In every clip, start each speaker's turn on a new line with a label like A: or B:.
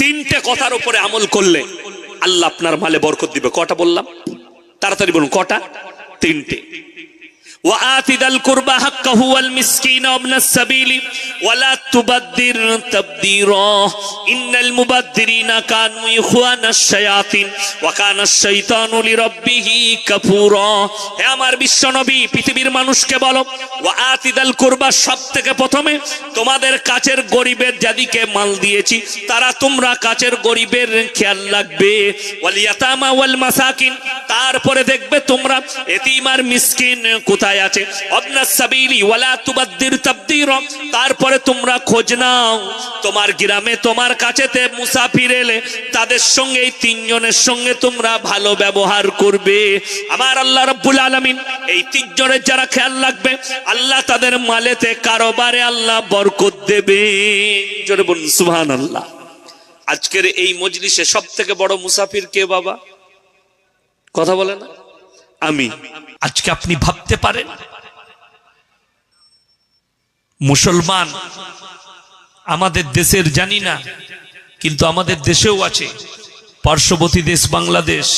A: তিনটে কথার উপরে আমল করলে আল্লাহ আপনার মালে বরকত দিবে। কটা বললাম? তাড়াতাড়ি বলুন, কটা? তিনটে। وآت ذا القربى حقه والمسكين وابن السبيل ولا تبذر تبذيرا إن المبذرين كانوا إخوان الشياطين وكان الشيطان لربه كفورا হে আমার বিশ্ব নবী পৃথিবীর মানুষকে বলো وآت ذا القربى সব থেকে প্রথমে তোমাদের কাছের গরিবের যাদিকে মাল দিয়েছি তারা তোমরা কাছের গরিবের খেয়াল রাখবে ওয়ালিয়াতামা ওয়াল মাসাকিন তারপরে দেখবে তোমরা এতিম আর মিসকিন কোথায় আছে। তুবাদ্দির তাবদির। তারপরে তোমরা খোঁজ নাও। তোমার গ্রামে, তোমার কাছেতে মুসাফির এলে তাদের সঙ্গে, এই তিনজনের সঙ্গে তোমরা ভালো ব্যবহার করবে। আমার আল্লাহ রাব্বুল আলামিন, এই তিনজনের যারা খেয়াল রাখবে, আল্লাহ তাদের মালেতে, কারোবারে আল্লাহ বরকত দেবে। বলুন, সুবহানাল্লাহ। আজকের এই মজলিসে সব থেকে বড় মুসাফির কে বাবা? কথা বলে না? আমি। আজকে আপনি ভাবতে পারেন, মুসলমান আমাদের দেশের জানি না, কিন্তু আমাদের দেশেও আছে। পার্শ্ববর্তী দেশ বাংলাদেশ,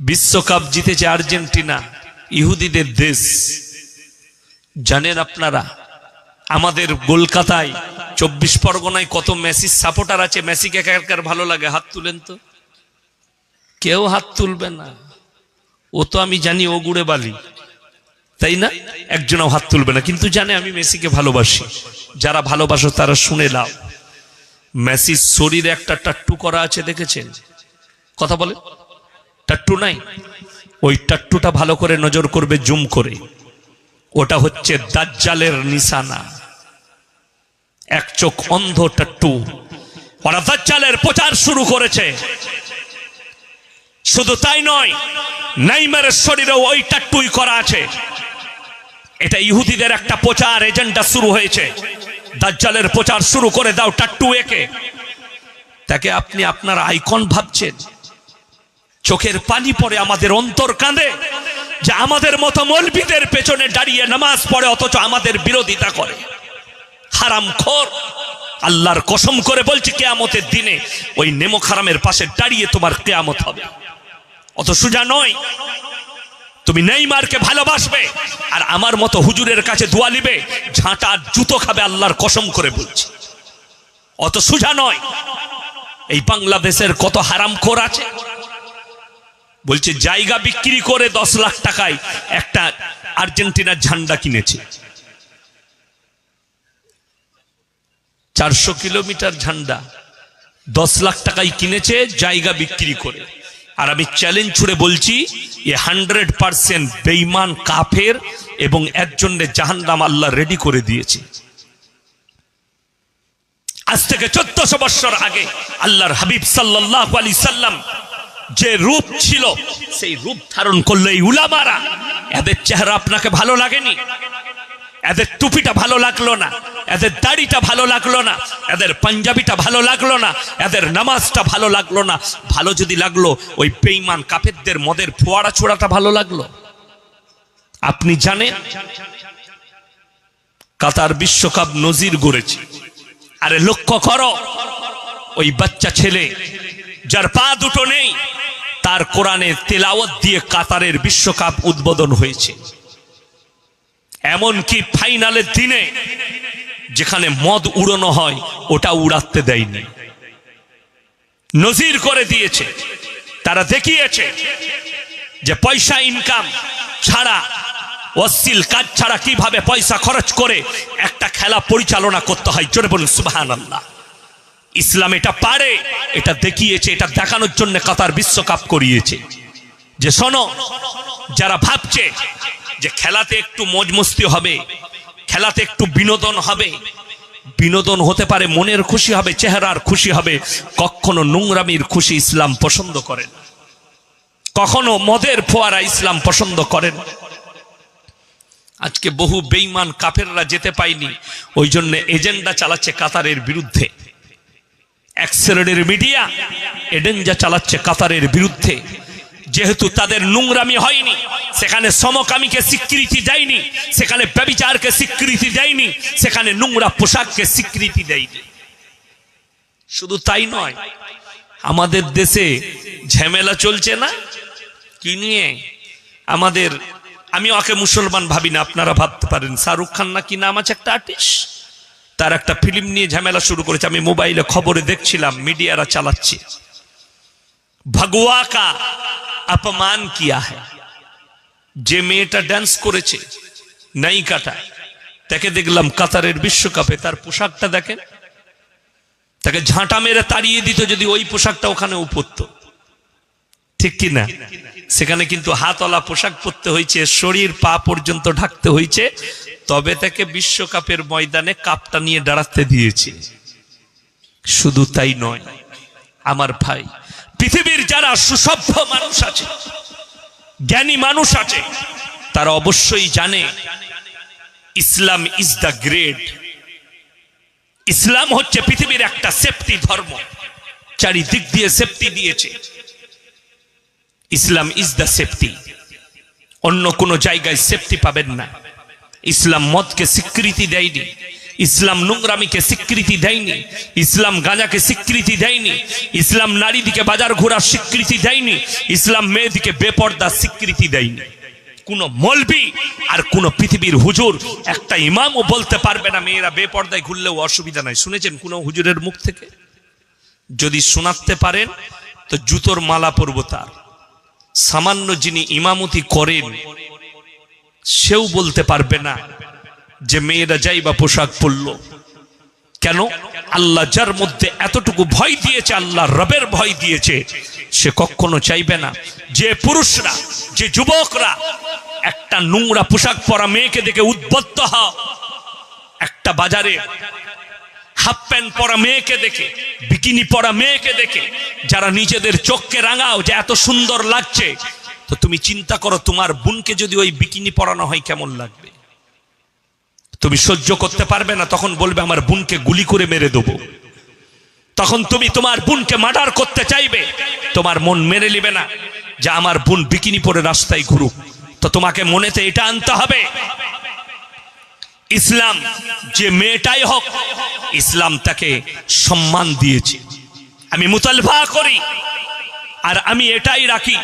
A: বিশ্বকাপ জিতেছে আর্জেন্টিনা, ইহুদিদের দেশ। জানেন আপনারা, আমাদের কলকাতায় চব্বিশ পরগনায় কত মেসির সাপোর্টার আছে? মেসিকে কার ভালো লাগে? হাত তুলেন তো। কেউ হাত তুলবে না। ও তো আমি জানি ও গুড়ে বালি। তাই না? একজনও হাত তুলবে না। কিন্তু জানে আমি মেসিকে ভালোবাসি। যারা ভালোবাসো তারা শুনে লাও। মেসির শরীরে একটা টাট্টু করা আছে, দেখেছেন? কথা বলে? টাট্টু নাই। ওই টাট্টুটা ভালো করে নজর করবে, জুম করে। ওটা হচ্ছে দাজ্জালের নিশানা। এক চোখ অন্ধ টাট্টু ওরা দাজ্জালের প্রচার শুরু করেছে। শুধু তাই নয়, নাইমারের শরীরে ওই টাট্টুই করা আছে। এটা ইহুদিদের একটা প্রচার এজেন্ডা শুরু হয়েছে। দাজ্জালের প্রচার শুরু করে দাও টাট্টু একে। তাকে আপনি আপনার আইকন ভাবছেন। চোখের পানি পড়ে আমাদের অন্তর কাঁদে। যে আমাদের মতো মলবিদের পেছনে দাঁড়িয়ে নামাজ পড়ে অথচ আমাদের বিরোধিতা করে। হারাম খোর। আল্লাহর কসম করে বলছি, কেয়ামতের দিনে ওই নেমো খারামের পাশে দাঁড়িয়ে তোমার কেয়ামত হবে। অত সুজা নয়। তুমি নেইমারকে ভালোবাসবে, আর আমার মতো হুজুরের কাছে দোয়া নিবে, ঝাঁটা জুতো খাবে আল্লাহর কসম করে বলছি। অত সোজা নয়। এই বাংলাদেশের কত হারাম খোর আছে? বলছে, জায়গা বিক্রি করে দশ লাখ টাকায় একটা আর্জেন্টিনার ঝান্ডা কিনেছে। চারশো কিলোমিটার ঝান্ডা, দশ লাখ টাকায় কিনেছে, জায়গা বিক্রি করে। আর আমি চ্যালেঞ্জ ছুড়ে বলছি, এ হান্ড্রেড পার্সেন্ট বেইমান কাফের এবং একজনের জাহান্নাম আল্লাহ রেডি করে দিয়েছে। আজ থেকে চোদ্দশো বৎসর আগে আল্লাহর হাবিব সাল্লাহ আলী সাল্লাম যে রূপ ছিল, সেই রূপ ধারণ করল এই উলামারা। এদের চেহারা আপনাকে ভালো লাগেনি? এদের টুপিটা ভালো লাগল না, এদের দাড়িটা ভালো লাগল না, এদের পাঞ্জাবিটা ভালো লাগল না, এদের নামাজটা ভালো লাগল না, ভালো যদি লাগল, ওই পেইমান কাফেরদের মদের ফোয়ারা ছোড়াটা ভালো লাগল। আপনি জানেন, কাতার বিশ্বকাপ নজির গড়েছে। আরে লক্ষ্য করো, ওই বাচ্চা ছেলে, যার পা দুটো নেই, তার কোরআনে তেলাওয়াত দিয়ে কাতারের বিশ্বকাপ উদ্বোধন হয়েছে। এমনকি ফাইনালের দিনে যেখানে মদ উড়ানো হয়, ওটা উড়াতে দেয়নি। নজির করে দিয়েছে। তারা দেখিয়েছে যে পয়সা ইনকাম ছাড়া, অশ্লীল কাজ ছাড়া কীভাবে পয়সা খরচ করে একটা খেলা পরিচালনা করতে হয়? জোরে বলুন সুবাহান আল্লাহ ইসলাম এটা পারে, এটা দেখিয়েছে, এটা দেখানোর জন্য কাতার বিশ্বকাপ করিয়েছে। যে শোনো, যারা ভাবছে যে খেলাতে একটু মজমস্তি হবে, খেলাতে একটু বিনোদন হবে। বিনোদন হতে পারে মনের খুশি হবে, চেহারার খুশি হবে, কখনো নোংরামির খুশি ইসলাম পছন্দ করেন। কখনো মদের ফোয়ারা ইসলাম পছন্দ করেন। আজকে বহু বেইমান কাফেররা যেতে পায়নি, ওই জন্য এজেন্ডা চালাচ্ছে কাতারের বিরুদ্ধে। এক্সেলের মিডিয়া এডেঞ্জা চালাচ্ছে কাতারের বিরুদ্ধে। যেহেতু তাদের নোংরামি হয়নি, সেখানে সমকামীকে স্বীকৃতি দেয়নি, সেখানে ব্যবিচারকে স্বীকৃতি দেয়নি, সেখানে নোংরা পোশাককে স্বীকৃতি দেয়নি। শুধু তাই নয়, আমাদের দেশে ঝামেলা চলছে না? কি নিয়ে? আমাদের, আমি ওকে মুসলমান ভাবি না, আপনারা ভাবতে পারেন। শাহরুখ খান না কি নাম আছে একটা আর্টিস্ট তার একটা ফিল্ম নিয়ে ঝামেলা শুরু করেছে, আমি মোবাইলে খবরে দেখছিলাম, মিডিয়ারা চালাচ্ছে। ভগওয়া কা অপমান কিয়া হ্যায় যে মেয়েটা ড্যান্স করেছে নায়িকাটা তাকে দেখলাম কাতারের বিশ্বকাপে তার পোশাকটা দেখেন তাকে ঝাঁটা মেরে তাড়িয়ে দিত যদি ওই পোশাকটা ওখানে উপরত ঠিক কি না সেখানে কিন্তু হাতওয়ালা পোশাক পরতে হয়েছে শরীর পা পর্যন্ত ঢাকতে হয়েছে তবে তাকে বিশ্বকাপের ময়দানে কাপটা নিয়ে দাঁড়াতে দিয়েছে শুধু তাই নয় আমার ভাই পৃথিবীর যারা সুসভ্য মানুষ আছে, জ্ঞানী মানুষ আছে, তারা অবশ্যই জানে Islam is the great Islam হচ্ছে পৃথিবীর একটা সেফটি ধর্ম। চারিদিক দিয়ে সেফটি দিয়েছে। ইসলাম ইজ দ্য সেফটি অন্য কোনো জায়গায় সেফটি পাবেন না। ইসলাম মদকে স্বীকৃতি দেয়নি। ইসলাম নোংরামিকে স্বীকৃতি দেয়নি, ইসলাম গাঁজাকে স্বীকৃতি দেয়নি, ইসলাম নারীদিকে বাজার ঘোরার স্বীকৃতি দেয়নি, ইসলাম মেয়েদিকে বেপর্দার স্বীকৃতি দেয়নি। কোন মলবি আর কোন পৃথিবীর হুজুর, একটা ইমামও বলতে পারবে না মেয়েরা বেপর্দায় ঘুরলেও অসুবিধা নাই। শুনেছেন কোন হুজুরের মুখ থেকে? যদি শোনাতে পারেন, তো জুতোর মালা পরব তার। সামান্য যিনি ইমামতি করেন, সেও বলতে পারবে না যে মেয়েরা যাই বা পোশাক পরল। কেন? আল্লাহ যার মধ্যে এতটুকু ভয় দিয়েছে আল্লাহ রবের ভয় দিয়েছে, সে কখনো চাইবে না যে পুরুষরা, যে যুবকরা একটা নোংরা পোশাক পরা মেয়েকে দেখে উদ্বত্ত হও। একটা বাজারে হাফ প্যান্ট পরা মেয়েকে দেখে, বিকিনি পরা মেয়েকে দেখে, যারা নিজেদের চোখকে রাঙাও যে এত সুন্দর লাগছে, তো তুমি চিন্তা করো, তোমার বোনকে যদি ওই বিকিনি পরানো হয় কেমন লাগবে? তুমি সহ্য করতে পারবে না, তখন বলবে, আমার বোনকে গুলি করে মেরে দেবো। তখন তুমি তোমার বোনকে মার্ডার করতে চাইবে, তোমার মন মেনে নিবে না যে আমার বোন বিকিনি পরে রাস্তায় ঘুরুক। তো তোমাকে মনেতে এটা আনতে হবে, ইসলাম যে মেয়েটাই হোক, ইসলাম তাকে সম্মান দিয়েছে। আমি মুতালভা করি, আর আমি এটাই রাখি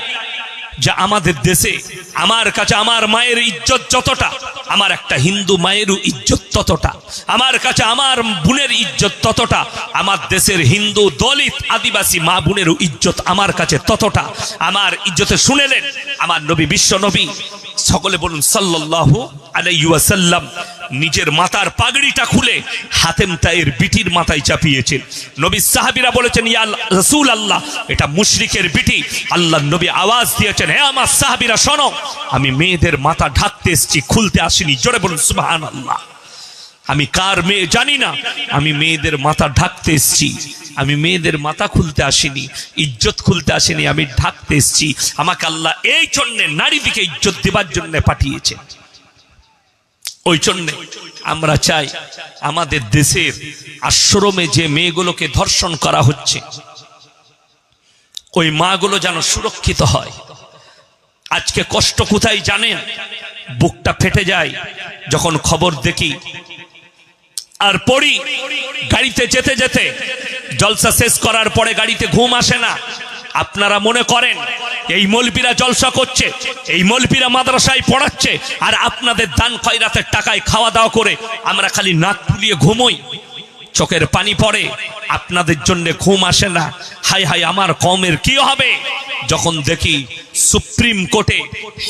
A: যে আমাদের দেশে, আমার কাছে আমার মায়ের ইজ্জত যতটা, আমার একটা হিন্দু মায়েরও ইজ্জত ততটা, আমার কাছে আমার বোনের ইজ্জত ততটা, আমার দেশের হিন্দু দলিত আদিবাসী মা বোনেরও ইজ্জত আমার কাছে ততটা। আমার ইজ্জতে শুনেলেন আমার নবী বিশ্ব নবী। সকলে বলুন সাল্লাল্লাহু আলাইহি ওয়াসাল্লাম। নিজের মাথার পাগড়িটা খুলে হাতেম তাইয়ের বিটির মাথায় চাপিয়েছেন। নবী সাহাবীরা বলেছেন, ইয়া রাসূল আল্লাহ এটা মুশরিকের বিটি। আল্লাহ নবী আওয়াজ দিয়েছেন, হে আমার সাহাবীরা, শোনো, আমি মেয়েদের মাথা ঢাকতে এসেছি, খুলতে আসিনি, জোরে বলুন, সুবহানাল্লাহ। আমি কার মেয়ে জানি না, আমি মেয়েদের মাথা ঢাকতে এসেছি, আমি মেয়েদের মাথা খুলতে আসিনি, ইজ্জত খুলতে আসিনি, আমি ঢাকতে এসেছি। আমাকে আল্লাহ এই জন্য নারী দিকে ইজ্জত দেবার জন্য পাঠিয়েছে ওই জন্য আমরা চাই আমাদের দেশের আশ্রমে যে মেয়েগুলোকে ধর্ষণ করা হচ্ছে, ওই মাগুলো যেন সুরক্ষিত হয়। আজকে কষ্ট কোথায় জানেন? বুকটা ফেটে যায় যখন খবর দেখি। আর পড়ি গাড়িতে যেতে যেতে, জলসা শেষ করার পরে গাড়িতে ঘুম আসে না। আপনারা মনে করেন এই মলপিরা জলসা করছে, এই মলপিরা মাদ্রাসায় পড়াচ্ছে, আর আপনাদের দান খয়রাতের টাকায় খাওয়া দাওয়া করে আমরা খালি নাক ফুলিয়ে ঘুমোই। চোখের পানি পড়ে, আপনাদের জন্য ঘুম আসে না। হাই হাই, আমার কমের কি হবে? যখন দেখি সুপ্রিম কোর্টে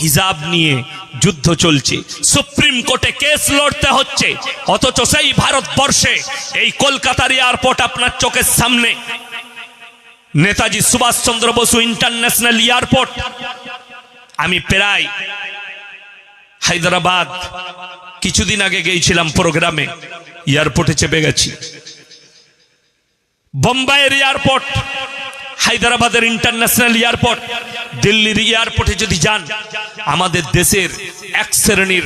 A: হিজাব নিয়ে যুদ্ধ চলছে, সুপ্রিম কোর্টে কেস লড়তে হচ্ছে, অথচ সেই ভারতবর্ষে, এই কলকাতার এয়ারপোর্ট আপনার চোখের সামনে। Netaji Subhashchandra Bose international airport. আমি প্রায় হায়দ্রাবাদ কিছুদিন আগে গিয়েছিলাম প্রোগ্রামে, এয়ারপোর্টে চেপে গেছি। বোম্বাইয়ের এয়ারপোর্ট, হায়দ্রাবাদের ইন্টারন্যাশনাল এয়ারপোর্ট, দিল্লির এয়ারপোর্টে যদি যান, আমাদের দেশের এক শ্রেণির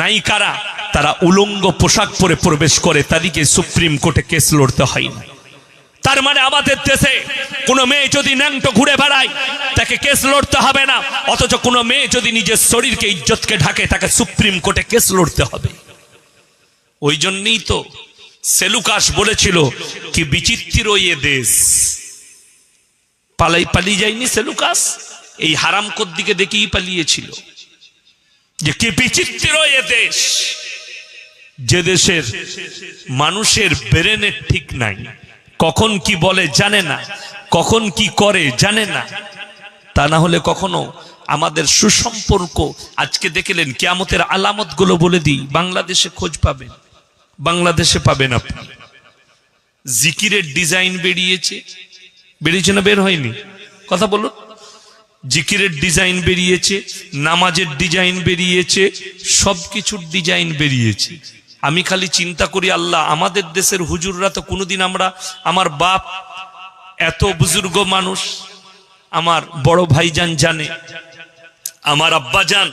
A: নায়িকারা তারা উলঙ্গ পোশাক পরে প্রবেশ করে, তাদেরকে সুপ্রিম কোর্টে কেস লড়তে হয় না। তার মানে আমাদের দেশে কোনো মেয়ে যদি ন্যাংটো ঘুরে বেড়ায়, তাকে কেস লড়তে হবে না। অথচ কোনো মেয়ে যদি নিজের শরীরকে ইজ্জতকে ঢাকে, তাকে সুপ্রিম কোর্টে কেস লড়তে হবে। ওই জন্যই তো সেলুকাস বলেছিল কি বিচিত্র এ দেশ। পালাই পালিয়ে যায়নি সেলুকাস? এই হারাম দিকে দেখেই পালিয়েছিল। যে কি বিচিত্র এ দেশ। যে দেশের মানুষের ব্রেনের ঠিক নাই। কখন কি বলে জানে না, কখন কি করে জানে না। তা না হলে কখনো আমাদের সুসম্পর্ক আজকে দেখলেন কেয়ামতের আলামতগুলো বলে দিই, বাংলাদেশে খোঁজ পাবেন, বাংলাদেশে পাবেন আপনি। জিকিরের ডিজাইন বেরিয়েছে বেরিয়েছে না বের হয়নি? কথা বলুন। জিকিরের ডিজাইন বেরিয়েছে, নামাজের ডিজাইন বেরিয়েছে সব কিছুর ডিজাইন বেরিয়েছে। আমি খালি চিন্তা করি, আল্লাহ, আমাদের দেশের হুজুররা তো কোনোদিন আমরা আমার বাপ এত বুজুর্গ মানুষ, আমার বড় ভাইজান জানে, আমার আব্বা জান।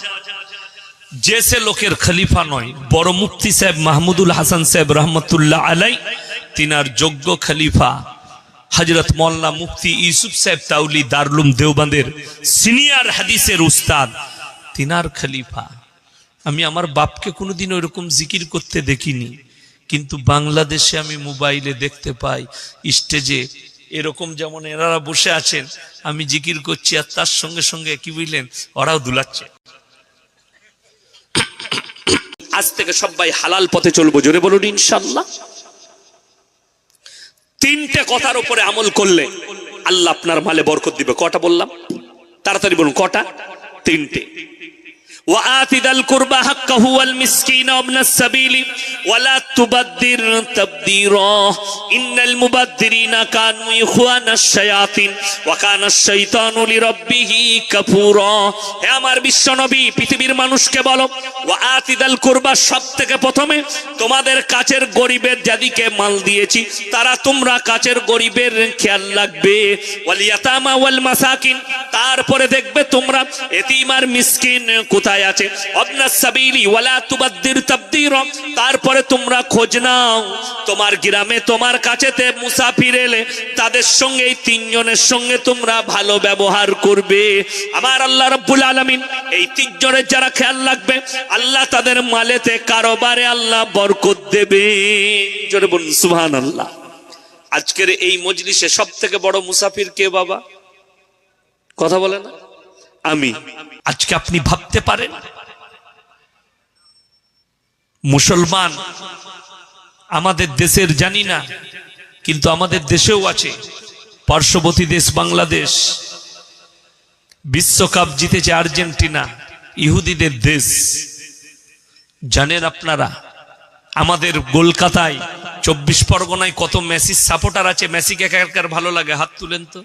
A: যে সে লোকের খলিফা নয়, বড় মুফতি সাহেব মাহমুদুল হাসান সাহেব রহমতুল্লাহ আলাই, তিনার যোগ্য খলিফা হজরত মোল্লা মুফতি ইউসুফ সাহেব তাউলি দারলুম দেওবান্দের সিনিয়র হাদিসের উস্তাদ, তিনার খলিফা। আমি আমার বাপকে কোনোদিন ওইরকম জিকির করতে দেখিনি। কিন্তু বাংলাদেশে আমি মোবাইলে দেখতে পাই, স্টেজে এরকম যেমন এনারা বসে আছেন, আমি জিকির করছি আর তার সঙ্গে সঙ্গে কি বুঝলেন, ওরাও দুলাচ্ছে। আজ থেকে সবাই হালাল পথে চলবো, জোরে বলুন ইনশাল্লাহ। তিনটে কথার উপরে আমল করলে আল্লাহ আপনার মালে বরকত দিবে। কটা বললাম? তাড়াতাড়ি বলুন, কটা? তিনটে। وآت ذا القربى حقه والمسكين وابن السبيل ولا تبذر تبذيرا إن المبذرين كانوا إخوان الشياطين وكان الشيطان لربه كفورا হে আমার বিশ্বনবী পৃথিবীর মানুষকে বলো ওয়াতি দাল কুরবা সব থেকে প্রথমে তোমাদের কাছের গরিবের যাদিকে মাল দিয়েছি তারা তোমরা কাছের গরিবের খেয়াল রাখবে ওয়াল ইয়াতামা ওয়াল মাসাকিন তারপরে দেখবে তোমরা এতিম আর মিসকিন কোথায় আছে। তারপরে তোমরা খোঁজ নাও। তোমার গ্রামে, তোমার কাছেতে মুসাফির এলে তাদের সঙ্গে, এই তিনজনের সঙ্গে তোমরা ভালো ব্যবহার করবে। আমার আল্লাহ রব্বুল আলামিন, এই তিনজনের যারা খেয়াল রাখবে, আল্লাহ তাদের মালেতে, কারোবারে আল্লাহ বরকত দেবে। বলুন, সুবহানাল্লাহ। আজকের এই মজলিসে সব থেকে বড় মুসাফির কে বাবা? কথা বলে না? আমি। আজকে আপনি ভাবতে পারেন, মুসলমান আমাদের দেশের জানি না, কিন্তু আমাদের দেশেও আছে। পার্শ্ববর্তী দেশ বাংলাদেশ, বিশ্বকাপ জিতেছে আর্জেন্টিনা, ইহুদিদের দেশ। জানেন আপনারা, আমাদের কলকাতায় চব্বিশ পরগনায় কত মেসির সাপোর্টার আছে? মেসিকে একার ভালো লাগে? হাত তুলেন তো।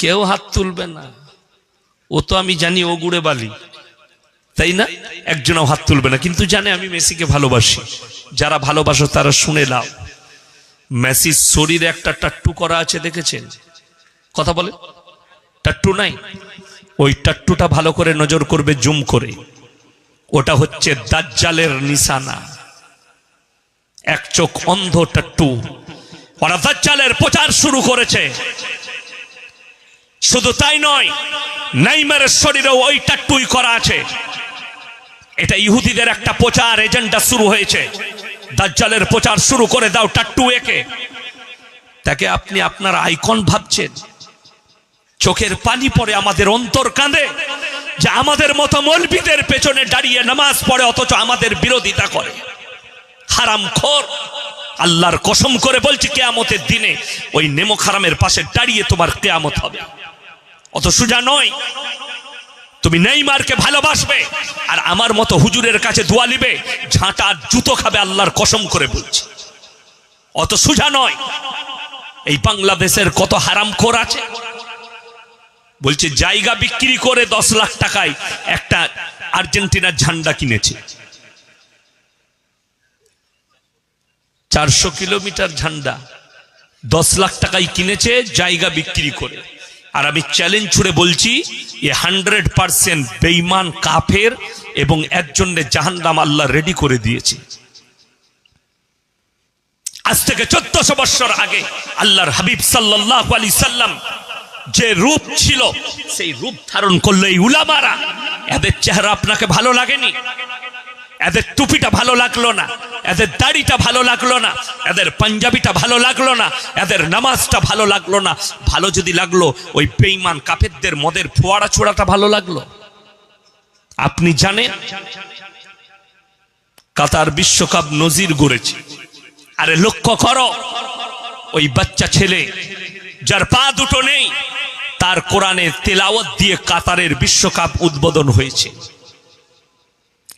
A: কেউ হাত তুলবে না। ও তো আমি জানি ও গুড়ে বালি। তাই না? একজনও হাত তুলবে না। কিন্তু জানে আমি মেসিকে ভালোবাসি। যারা ভালোবাসো তারা শুনে নাও। মেসির শরীরে একটা টাট্টু করা আছে, দেখেছেন? কথা বলে? টাট্টু নাই। ওই টাট্টুটা ভালো করে নজর করবে, জুম করে। ওটা হচ্ছে দাজ্জালের নিশানা। এক চোখ অন্ধ টাট্টু ওরা দাজ্জালের প্রচার শুরু করেছে। শুধু তাই নয়, নাইমারের শরীরে ওই টাট্টুই করা আছে। এটা ইহুদিদের একটা প্রচার এজেন্ডা শুরু হয়েছে। দাজ্জালের প্রচার শুরু করে দাও টাট্টু একে। তাকে আপনি আপনার আইকন ভাবছেন। চোখের পানি পড়ে আমাদের অন্তর কাঁদে যে আমাদের মতো মলবিদের পেছনে দাঁড়িয়ে নামাজ পড়ে অথচ আমাদের বিরোধিতা করে। হারাম খোর আল্লাহর কসম করে বলছি, কেয়ামতের দিনে ওই নেমো খারামের পাশে দাঁড়িয়ে তোমার কেয়ামত হবে। অত সুজা নয়, তুমি নেইমারকে ভালোবাসবে আর আমার মতো হুজুরের কাছে দোয়া নিবে, ঝাঁটা জুতো খাবে আল্লাহর কসম করে বলছি। অত সুজা নয়, এই বাংলাদেশের কত হারাম খোর আছে? বলছে, জায়গা বিক্রি করে দশ লাখ টাকায় একটা আর্জেন্টিনার ঝান্ডা কিনেছে। চারশো কিলোমিটার ঝান্ডা। দশ লাখ টাকায় কিনেছে, জায়গা বিক্রি করে। আর আমি চ্যালেঞ্জ ছুড়ে বলছি, এ হান্ড্রেড পার্সেন্ট বেইমান কাফের এবং একজনের জাহান্নাম আল্লাহ রেডি করে দিয়েছে। আজ থেকে চোদ্দশো বৎসর আগে আল্লাহর হাবিব সাল্লাহ আলী সাল্লাম যে রূপ ছিল, সেই রূপ ধারণ করল এই উলামারা। এদের চেহারা আপনাকে ভালো লাগেনি? এদের টুপিটা ভালো লাগল না, এদের দাড়িটা ভালো লাগল না, এদের পাঞ্জাবিটা ভালো লাগল না, এদের নামাজটা ভালো লাগল না। ভালো যদি লাগল, ওই বেইমান কাফেরদের মদের ফোয়ারা ছোড়াটা ভালো লাগল। আপনি জানেন, কাতার বিশ্বকাপ নজির গড়েছে। আরে লক্ষ্য করো, ওই বাচ্চা ছেলে যার পা দুটো নেই, তার কোরআনে তেলাওয়াত দিয়ে কাতারের বিশ্বকাপ উদ্বোধন হয়েছে।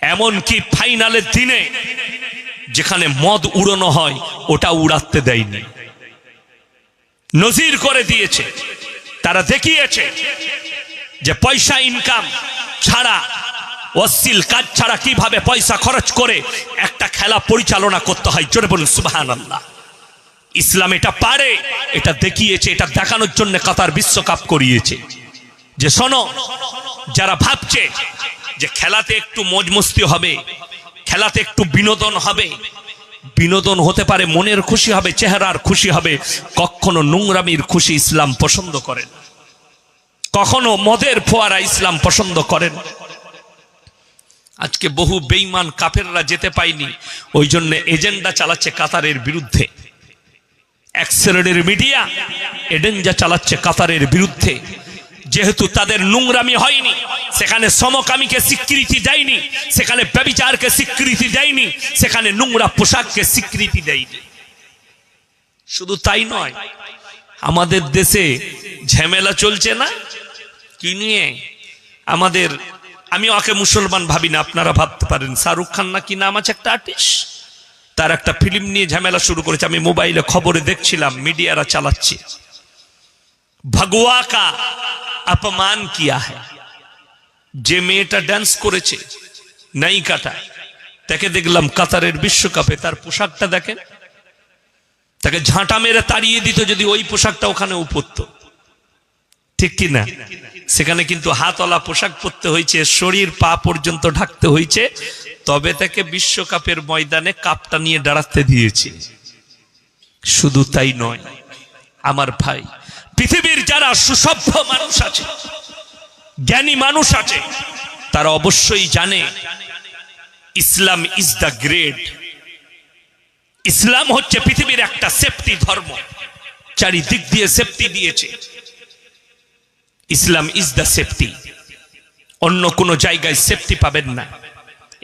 A: এমনকি ফাইনালের দিনে যেখানে মদ উড়ানো হয়, ওটা উড়াতে দেয়নি। নজির করে দিয়েছে। তারা দেখিয়েছে যে পয়সা ইনকাম ছাড়া, অশ্লীল কাজ ছাড়া কীভাবে পয়সা খরচ করে একটা খেলা পরিচালনা করতে হয়? জোরে বলুন সুবাহান আল্লাহ ইসলাম এটা পারে, এটা দেখিয়েছে, এটা দেখানোর জন্য কাতার বিশ্বকাপ করিয়েছে। যে শোনো, যারা ভাবছে যে খেলাতে একটু মজমস্তি হবে, খেলাতে একটু বিনোদন হবে। বিনোদন হতে পারে মনের খুশি হবে, চেহারার খুশি হবে, কখনো নোংরামির খুশি ইসলাম পছন্দ করেন। কখনো মদের ফোয়ারা ইসলাম পছন্দ করেন। আজকে বহু বেইমান কাফেররা যেতে পায়নি, ওই জন্য এজেন্ডা চালাচ্ছে কাতারের বিরুদ্ধে। এক শ্রেণির মিডিয়া এডেঞ্জা চালাচ্ছে কাতারের বিরুদ্ধে। যেহেতু তাদের নোংরামি হয়নি, সেখানে সমকামীকে স্বীকৃতি দেয়নি, সেখানে ব্যবিচারকে স্বীকৃতি দেয়নি, সেখানে নোংরা পোশাককে স্বীকৃতি দেয়নি। শুধু তাই নয়, আমাদের দেশে ঝামেলা চলছে না? কি নিয়ে? আমাদের, আমি ওকে মুসলমান ভাবি না, আপনারা ভাবতে পারেন। শাহরুখ খান না কি নাম আছে একটা আর্টিস্ট তার একটা ফিল্ম নিয়ে ঝামেলা শুরু করেছে, আমি মোবাইলে খবরে দেখছিলাম, মিডিয়ারা চালাচ্ছে। ভগওয়া কা অপমান কিয়া হ্যায় যে মেয়েটা ড্যান্স করেছে নায়িকাটা তাকে দেখলাম কাতারের বিশ্বকাপে তার পোশাকটা দেখেন তাকে ঝাঁটা মেরে তাড়িয়ে দিত যদি ওই পোশাকটা ওখানে উপরত ঠিক কি না সেখানে কিন্তু হাতওয়ালা পোশাক পরতে হয়েছে শরীর পা পর্যন্ত ঢাকতে হয়েছে তবে তাকে বিশ্বকাপের ময়দানে কাপটা নিয়ে দাঁড়াতে দিয়েছে শুধু তাই নয় আমার ভাই পৃথিবীর যারা সুসভ্য মানুষ আছে, জ্ঞানী মানুষ আছে, তারা অবশ্যই জানে Islam is the great Islam হচ্ছে পৃথিবীর একটা সেফটি ধর্ম, চারিদিক দিয়ে সেফটি দিয়েছে। ইসলাম ইজ দ্য সেফটি অন্য কোনো জায়গায় সেফটি পাবেন না।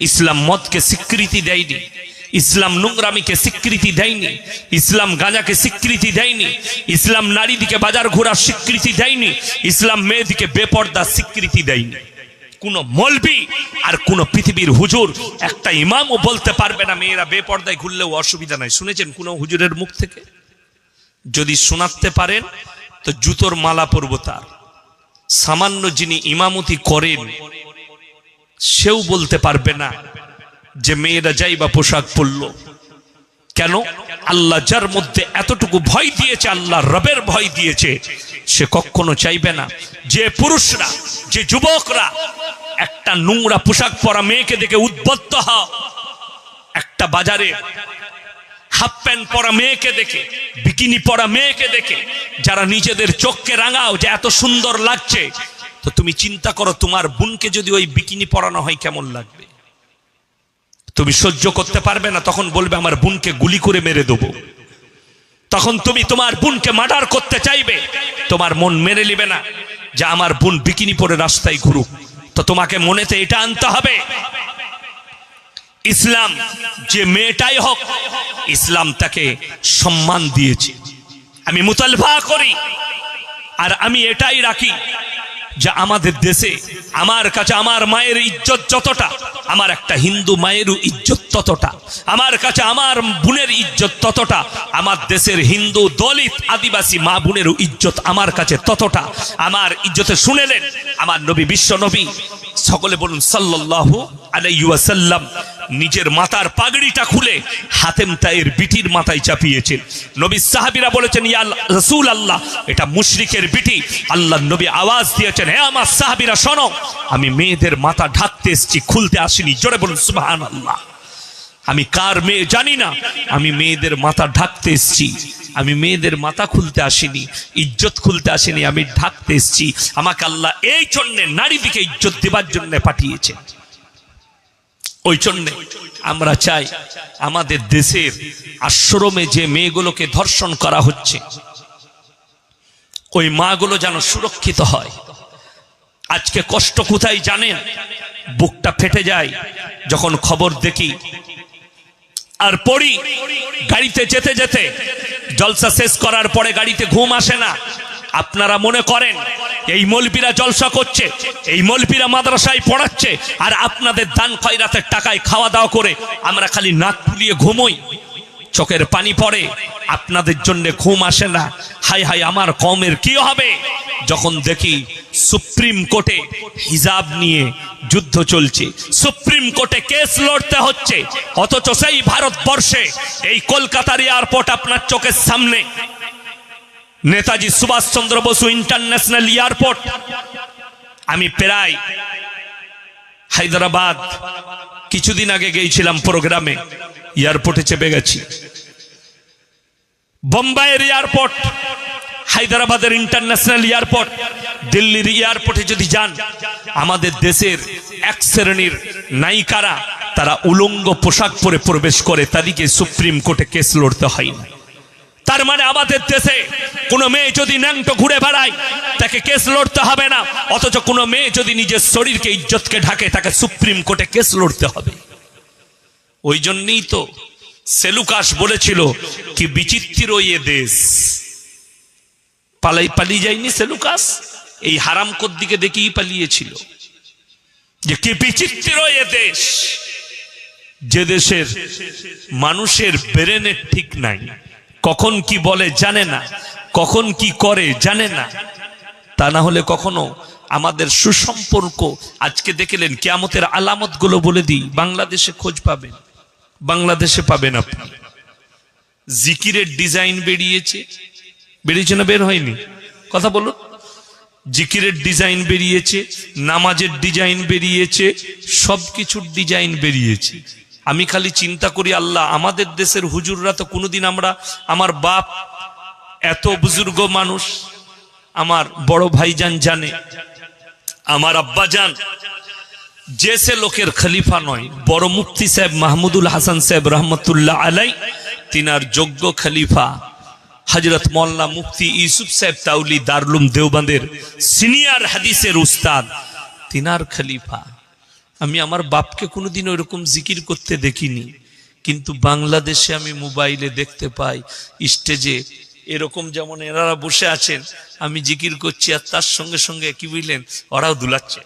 A: ইসলাম মদকে স্বীকৃতি দেয়নি। ইসলাম নোংরামিকে স্বীকৃতি দেয়নি, ইসলাম গাঁজাকে স্বীকৃতি দেয়নি, ইসলাম নারীদিকে বাজার ঘোরার স্বীকৃতি দেয়নি, ইসলাম মেয়েদিকে বেপর্দা স্বীকৃতি দেয়নি। কোন মলবি আর কোন পৃথিবীর হুজুর, একটা ইমামও বলতে পারবে না মেয়েরা বেপর্দায় ঘুরলেও অসুবিধা নাই। শুনেছেন কোন হুজুরের মুখ থেকে? যদি শোনাতে পারেন, তো জুতোর মালা পরব তার। সামান্য যিনি ইমামতি করেন, সেও বলতে পারবে না যে মেয়েরা যাই বা পোশাক পরল। কেন? আল্লাহ যার মধ্যে এতটুকু ভয় দিয়েছে, আল্লাহ রবের ভয় দিয়েছে, সে কখনো চাইবে না যে পুরুষরা, যে যুবকরা একটা নোংরা পোশাক পরা মেয়েকে দেখে উদ্বত্ত হও। একটা বাজারে হাফ প্যান্ট পরা মেয়েকে দেখে, বিকিনি পরা মেয়েকে দেখে, যারা নিজেদের চোখকে রাঙাও যে এত সুন্দর লাগছে, তো তুমি চিন্তা করো তোমার বোনকে যদি ওই বিকিনি পরানো হয় কেমন লাগবে? তুমি সহ্য করতে পারবে না, তখন বলবে আমার বোনকে গুলি করে মেরে দেবো। তখন তুমি তোমার বোনকে মার্ডার করতে চাইবে, তোমার মন মেনে নিবে না যে আমার বোন বিকিনি পরে রাস্তায় ঘুরুক। তো তোমাকে মনেতে এটা আনতে হবে, ইসলাম যে মেয়েটাই হোক, ইসলাম তাকে সম্মান দিয়েছে। আমি মুতালভা করি, আর আমি এটাই রাখি যে আমাদের দেশে, আমার কাছে আমার মায়ের ইজ্জত যতটা, আমার একটা হিন্দু মায়েরও ইজ্জত ততটা, আমার কাছে আমার বোনের ইজ্জত ততটা, আমার দেশের হিন্দু দলিত আদিবাসী মা বোনেরও ইজ্জত আমার কাছে ততটা। আমার ইজ্জতে শুনেলেন আমার নবী বিশ্ব নবী। সকলে বলুন সাল্লাল্লাহু আলাইহি ওয়াসাল্লাম। নিজের মাথার পাগড়িটা খুলে হাতেম তাইয়ের বিটির মাথায় চাপিয়েছেন। নবী সাহাবীরা বলেছেন, ইয়া রাসূল আল্লাহ এটা মুশরিকের বিটি। আল্লাহ নবী আওয়াজ দিয়েছেন, হে আমার সাহাবীরা, শোনো, আমি মেয়েদের মাথা ঢাকতে এসেছি, খুলতে আসিনি, জোরে বলুন, সুবহানাল্লাহ। আমি কার মেয়ে জানি না, আমি মেয়েদের মাথা ঢাকতে এসেছি, আমি মেয়েদের মাথা খুলতে আসিনি, ইজ্জত খুলতে আসিনি, আমি ঢাকতে এসেছি। আমাকে আল্লাহ এই জন্যে নারী দিকে ইজ্জত দেবার জন্য পাঠিয়েছেন। ওই জন্যে আমরা চাই আমাদের দেশের আশ্রমে যে মেয়েগুলোকে ধর্ষণ করা হচ্ছে, ওই মাগুলো যেন সুরক্ষিত হয়। আজকে কষ্ট কোথায় জানেন? বুকটা ফেটে যায় যখন খবর দেখি। আর পড়ি, গাড়িতে যেতে যেতে, জলসা শেষ করার পরে গাড়িতে ঘুম আসে না। আপনারা মনে করেন, এই মলপিরা জলসা করছে, এই মলপিরা মাদ্রাসায় পড়াচ্ছে, আর আপনাদের দান খয়রাতের টাকায় খাওয়া দাওয়া করে আমরা খালি নাক ফুলিয়ে ঘুমোই। চোখের পানি পড়ে, আপনাদের জন্য ঘুম আসে না। হাই হাই আমার কমের কি হবে? যখন দেখি সুপ্রিম কোর্টে হিজাব নিয়ে যুদ্ধ চলছে, সুপ্রিম কোর্টে কেস লড়তে হচ্ছে, অথচ সেই ভারতবর্ষে, এই কলকাতার এয়ারপোর্ট আপনার চোখের সামনে নেতাজি সুভাষচন্দ্র বসু ইন্টারন্যাশনাল এয়ারপোর্ট। আমি প্রায় হায়দ্রাবাদ কিছুদিন আগে গিয়েছিলাম প্রোগ্রামে, এয়ারপোর্টে চেপে গেছি। বোম্বাইয়ের এয়ারপোর্ট, হায়দ্রাবাদের ইন্টারন্যাশনাল এয়ারপোর্ট, দিল্লির এয়ারপোর্টে যদি যান, আমাদের দেশের এক শ্রেণির নায়িকারা, তারা উলঙ্গ পোশাক পরে প্রবেশ করে, তাদেরকে সুপ্রিম কোর্টে কেস লড়তে হয় না। তার মানে আমাদের দেশে কোনো মেয়ে যদি ন্যাংটো ঘুরে বেড়ায়, তাকে কেস লড়তে হবে না। অথচ কোনো মেয়ে যদি নিজের শরীরকে ইজ্জতকে ঢাকে, তাকে সুপ্রিম কোর্টে কেস লড়তে হবে। ওই জন্যই তো সেলুকাস বলেছিল কি বিচিত্র এ দেশ। পালাই পালিয়ে যায়নি সেলুকাস? এই হারাম দিকে দেখেই পালিয়েছিল। যে কি বিচিত্র এ দেশ। যে দেশের মানুষের ব্রেনের ঠিক নাই। কখন কি বলে জানে না, কখন কি করে জানে না। তা না হলে কখনো আমাদের সুসম্পর্ক আজকে দেখলেন কেয়ামতের আলামতগুলো বলে দিই, বাংলাদেশে খোঁজ পাবেন, বাংলাদেশে পাবেন আপনি। জিকিরের ডিজাইন বেরিয়েছে বেরিয়েছে না বের হয়নি? কথা বলুন। জিকিরের ডিজাইন বেরিয়েছে, নামাজের ডিজাইন বেরিয়েছে, সবকিছুর ডিজাইন বেরিয়েছে। আমি খালি চিন্তা করি, আল্লাহ, আমাদের দেশের হুজুররা তো কোনোদিন আমরা আমার বাপ এত বুজুর্গ মানুষ, আমার বড় ভাইজান জানে, আমার আব্বা জান। যে সে লোকের খলিফা নয়, বড় মুফতি সাহেব মাহমুদুল হাসান সাহেব রহমতুল্লাহ আলাই, তিনার যোগ্য খলিফা হজরত মোল্লা মুফতি ইউসুফ সাহেব তাউলি দারলুম দেওবন্দের সিনিয়র হাদিসের উস্তাদ, তিনার খলিফা। আমি আমার বাপকে কোনোদিন ওইরকম জিকির করতে দেখিনি। কিন্তু বাংলাদেশে আমি মোবাইলে দেখতে পাই, স্টেজে এরকম যেমন এনারা বসে আছেন, আমি জিকির করছি আর তার সঙ্গে সঙ্গে কি বুঝলেন, ওরাও দুলাচ্ছে।